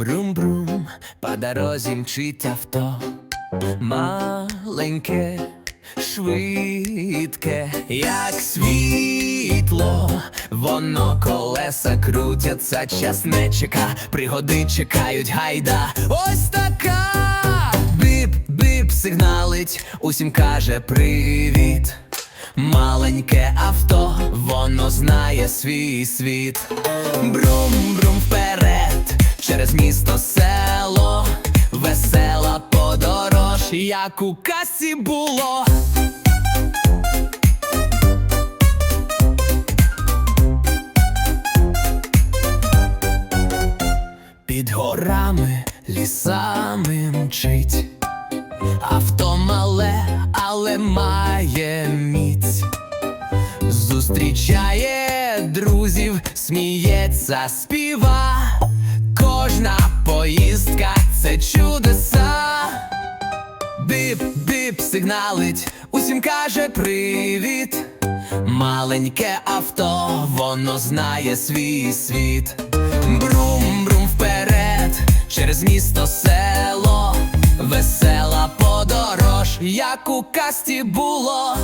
Брум-брум, по дорозі мчить авто, маленьке, швидке, як світло, воно колеса крутяться, час не чека, пригоди чекають гайда. Ось така бип-бип сигналить, усім каже привіт. Маленьке авто, воно знає свій світ. Брум-брум через місто село, весела подорож, як у касі було. Під горами, лісами мчить. Авто мале, але має міць. Зустрічає друзів, сміється, співа чудеса, бип, бип, сигналить, усім каже привіт. Маленьке авто, воно знає свій світ. Брум, брум вперед, через місто село, весела подорож, як у касті було.